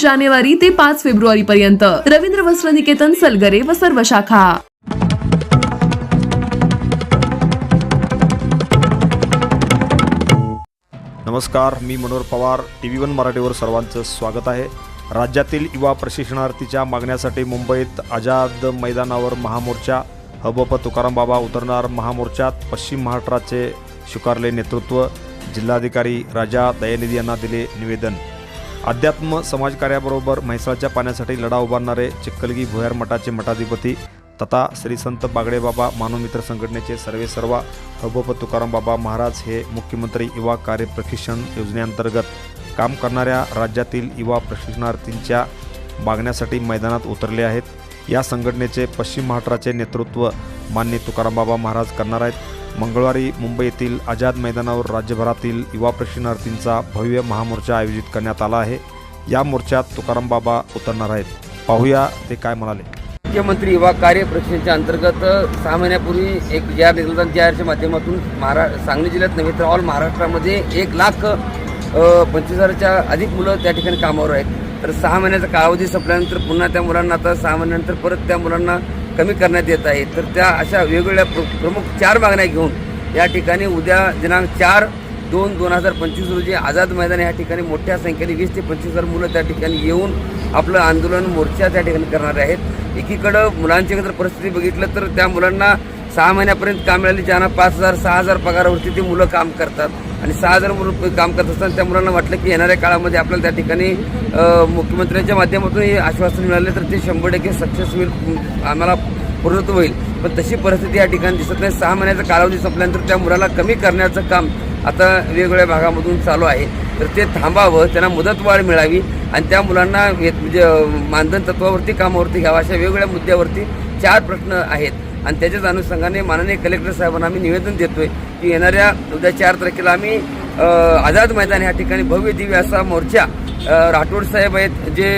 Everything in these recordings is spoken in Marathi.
जानेवारी ते पाच फेब्रुवारी पर्यंत रवींद्र वस्त्र निकेतन सलगरे व सर्व शाखा. नमस्कार मी Manohar Pawar. T V one मराठीवर सर्वांचं स्वागत आहे. राज्यातील युवा प्रशिक्षणार्थीच्या मागण्यासाठी मुंबईत आझाद मैदानावर महामोर्चा. हबप तुकाराम बाबा उतरणार महामोर्चात पश्चिम महाराष्ट्राचे स्वीकारले नेतृत्व. जिल्हाधिकारी राजा दयानिधी यांना दिले निवेदन. अध्यात्म समाजकार्याबरोबर म्हैसाळच्या पाण्यासाठी लढा उभारणारे चिक्कलगी भुयार मठाचे मठाधिपती तथा श्री संत बागडेबाबा मानवमित्र संघटनेचे सर्वे सर्वा हबप तुकाराम बाबा महाराज हे मुख्यमंत्री युवा कार्य प्रशिक्षण योजनेअंतर्गत काम करणाऱ्या राज्यातील युवा प्रशिक्षणार्थींच्या मागण्यासाठी मैदानात उतरले आहेत. या संघटनेचे पश्चिम महाराष्ट्राचे नेतृत्व मान्य तुकारामबाबा महाराज करणार आहेत. मंगळवारी मुंबई येथील आझाद मैदानावर राज्यभरातील युवा प्रशिक्षणार्थींचा भव्य महामोर्चा आयोजित करण्यात आला आहे. या मोर्चात तुकाराम बाबा उतरणार आहेत. पाहूया ते काय म्हणाले. मुख्यमंत्री युवा कार्य प्रशिक्षणाच्या अंतर्गत सहा महिन्यापूर्वी एक जाहीर आर निघाला जे आरच्या माध्यमातून महारा सांगली जिल्ह्यात नव्हे तर ऑल महाराष्ट्रामध्ये एक लाख पंचवीस हजाराच्या अधिक मुलं त्या ठिकाणी कामावर आहेत. तर सहा महिन्याचा कालावधी संपल्यानंतर पुन्हा त्या मुलांना आता सहा महिन्यानंतर परत त्या मुलांना कमी करण्यात येत आहे. तर त्या अशा वेगवेगळ्या प्र प्रमुख चार मागण्या घेऊन या ठिकाणी उद्या दिनांक चार दोन दोन हजार पंचवीस रोजी आझाद मैदान या ठिकाणी मोठ्या संख्येने वीस ते पंचवीस हजार मुलं त्या ठिकाणी येऊन आपलं आंदोलन मोर्चा त्या ठिकाणी करणार आहेत. एकीकडं मुलांची जर परिस्थिती बघितलं तर त्या मुलांना सहा महिन्यापर्यंत काम मिळाली ज्यांना पाच हजार सहा हजार पगारावरती ती मुलं काम करतात. आणि सहा हजार मुलं काम करत असताना त्या मुलांना वाटलं की येणाऱ्या काळामध्ये आपल्याला त्या ठिकाणी मुख्यमंत्र्यांच्या माध्यमातून हे आश्वासन मिळाले तर ते शंभर टक्के सक्सेस होईल आम्हाला पूर्णत्व होईल. पण तशी परिस्थिती या ठिकाणी दिसत नाही. सहा महिन्याचा कालावधी संपल्यानंतर त्या मुलाला कमी करण्याचं काम आता वेगवेगळ्या भागामधून चालू आहे. तर ते थांबावं त्यांना मुदतवाढ मिळावी आणि त्या मुलांना म्हणजे मानधन तत्वावरती कामावरती घ्यावं अशा वेगवेगळ्या मुद्द्यावरती चार प्रश्न आहेत. आणि त्याच्याच अनुषंगाने माननीय कलेक्टर साहेबांना आम्ही निवेदन देतोय की येणाऱ्या उद्या चार तारखेला आम्ही आझाद मैदान या ठिकाणी भव्य दिव्य असा मोर्चा राठोड साहेब आहेत जे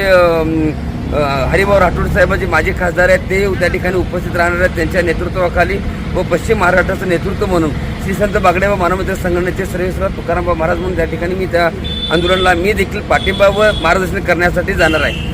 हरिभाऊ राठोड साहेब जे माजी खासदार आहेत ते त्या ठिकाणी उपस्थित राहणार आहेत त्यांच्या नेतृत्वाखाली व पश्चिम महाराष्ट्राचं नेतृत्व म्हणून. श्री संत बागडे व मानवमित्र संघटनेचे सर्वेश्वर तुकारामबा महाराज म्हणून त्या ठिकाणी मी त्या आंदोलनाला मी देखील पाठिंबा व मार्गदर्शन करण्यासाठी जाणार आहे.